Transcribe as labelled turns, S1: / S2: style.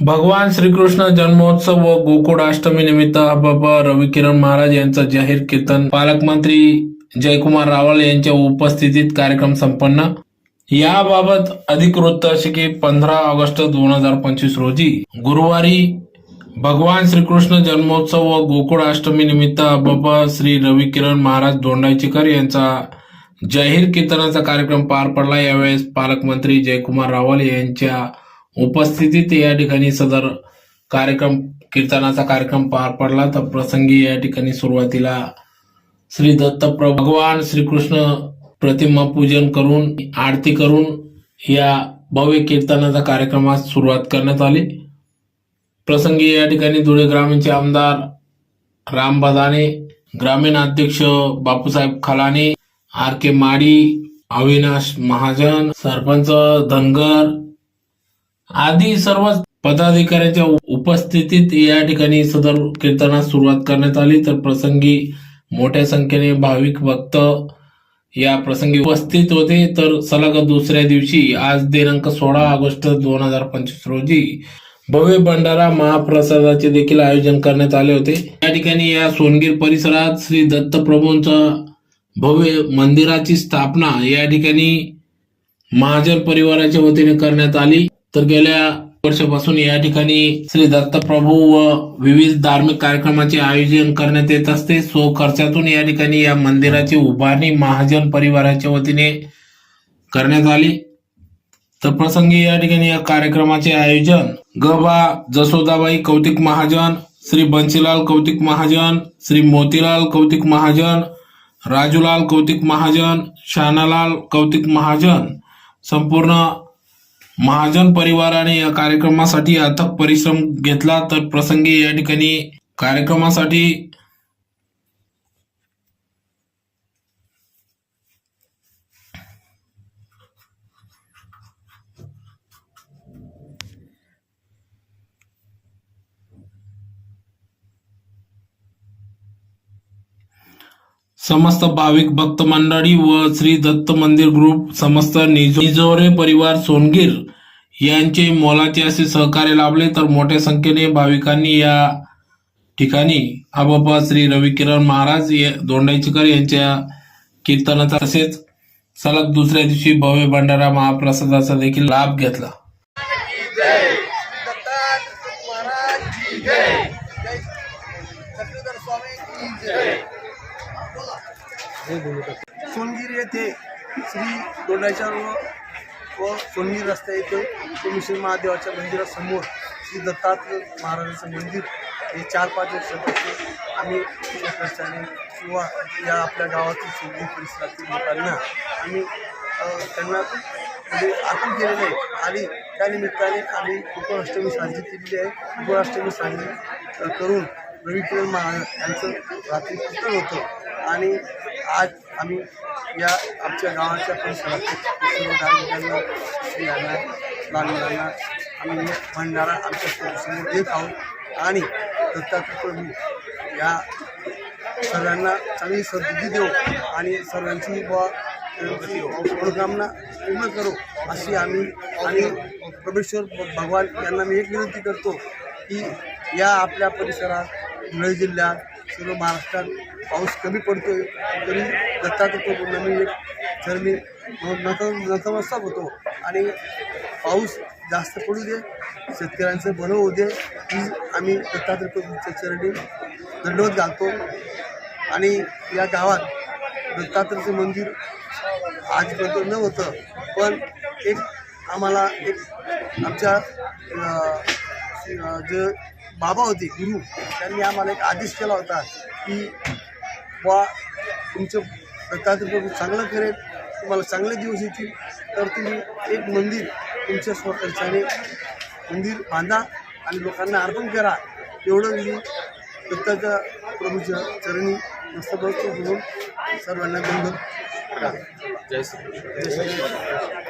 S1: भगवान श्रीकृष्ण जन्मोत्सव व गोकुळाष्टमी निमित्त बाबा रविकिरण महाराज यांचं जाहीर कीर्तन. पालकमंत्री जयकुमार रावल यांच्या उपस्थितीत कार्यक्रम संपन्न. याबाबत अधिक वृत्त असे की पंधरा ऑगस्ट दोन हजार पंचवीस रोजी गुरुवारी भगवान श्रीकृष्ण जन्मोत्सव व गोकुळाष्टमी निमित्त बाबा श्री रविकिरण महाराज दोंडाईचेकर यांचा जाहीर कीर्तनाचा कार्यक्रम पार पडला. यावेळेस पालकमंत्री जयकुमार रावल यांच्या उपस्थितीत या ठिकाणी सदर कार्यक्रम कीर्तनाचा कार्यक्रम पार पडला तर प्रसंगी या ठिकाणी सुरुवातीला श्री दत्त भगवान श्रीकृष्ण प्रतिमा पूजन करून आरती करून या भव्य कीर्तनाचा कार्यक्रमास सुरुवात करण्यात आली. प्रसंगी या ठिकाणी धुळे ग्रामीणचे आमदार राम बदाने ग्रामीण अध्यक्ष बापूसाहेब खलाने आर के माडी अविनाश महाजन सरपंच धनगर आधी सर्व पदाधिकाऱ्यांच्या उपस्थितीत या ठिकाणी सदर कीर्तनास सुरुवात करण्यात आली. तर प्रसंगी मोठ्या संख्येने भाविक भक्त या प्रसंगी उपस्थित होते. तर सलग दुसऱ्या दिवशी आज दिनांक सोळा ऑगस्ट दोन हजार पंचवीस रोजी भव्य भंडारा महाप्रसादाचे देखील आयोजन करण्यात आले होते. या ठिकाणी या सोनगीर परिसरात श्री दत्तप्रभूंचा भव्य मंदिराची स्थापना या ठिकाणी महाजन परिवाराच्या वतीने करण्यात आली. तर गेल्या वर्षापासून या ठिकाणी श्री दत्तप्रभू व विविध धार्मिक कार्यक्रमाचे आयोजन करण्यात येत असते. सो खर्चातून या ठिकाणी या मंदिराची उभारणी महाजन परिवाराच्या वतीने करण्यात आली. तर प्रसंगी या ठिकाणी या कार्यक्रमाचे आयोजन ग बा जसोदाबाई कौतिक महाजन श्री बंसीलाल कौतिक महाजन श्री मोतीलाल कौतिक महाजन राजूलाल कौतिक महाजन शानालाल कौतिक महाजन संपूर्ण महाजन परिवाराने या कार्यक्रमासाठी अथक परिश्रम घेतला तर प्रसंगी या ठिकाणी कार्यक्रमासाठी समस्त भाविक भक्त मंडळी व श्री दत्त मंदिर ग्रुप समस्त निजोरे परिवार सोनगीर यांचे मोलाचे असे सहकार्य लाभले. तर मोठ्या संख्येने भाविकांनी या ठिकाणी आबाबा श्री रविकिरण महाराज या- दोंडाईचकर यांच्या कीर्तनाचा तसेच सलग दुसऱ्या दिवशी भव्य भंडारा महाप्रसादाचा देखील लाभ घेतला.
S2: स्वामी सोनगिरी येथे श्री दोंडाच्या व सोनगिरी रस्ता येथे सोमेश्वर महादेवाच्या मंदिरासमोर श्री दत्तात्रय महाराजांचं मंदिर हे चार पाच वर्षापासून आम्ही या किंवा या आपल्या गावातील सोनगिरी परिसरातील लोकांना आम्ही त्यांना म्हणजे अर्पण केलेलं आहे. आणि त्यानिमित्ताने आम्ही गोकुळाष्टमी साजरी केलेली आहे. गोकुळाष्टमी साजरी करून रविकिरण महाराज यांचं रात्री कीर्तन होतं. आणि आज आम्ही या आमच्या गावाच्या परिसरात सर्व स्त्रियांना लहान मुलांना आम्ही म्हणणारा भंडारा आमच्यासमोर देत आहोत. आणि दत्तात्रय या सर्वांना चांगली सद्बुद्धी देऊ आणि सर्वांची बुवा त्यांची मनोकामना पूर्ण करू अशी आम्ही आणि परमेश्वर भगवान यांना मी एक विनंती करतो की या आपल्या परिसरात धुळे जिल्ह्यात सर्व महाराष्ट्रात पाऊस कमी पडतोय तरी दत्तात्रय प्रभूंना मी एक चरणी नत नतमस्तक होतो. आणि पाऊस जास्त पडू दे शेतकऱ्यांचं बरं होऊ दे ही आम्ही दत्तात्रय चरणी दंडवत घालतो. आणि या गावात दत्तात्रयचं मंदिर आजपर्यंत न होतं पण एक आम्हाला एक आमच्या जे बाबा होते गुरु. त्यांनी आम्हाला एक आदेश केला होता की वा तुमचं दत्तात्रय प्रभू चांगलं करेल तुम्हाला चांगले दिवस येतील. तर तुम्ही एक मंदिर तुमच्या स्वखर्चाने मंदिर बांधा आणि लोकांना अर्पण करा. एवढं मी दत्ताच्या प्रभूच्या चरणी मस्तक होऊन सर्वांना बंद करा जय श्री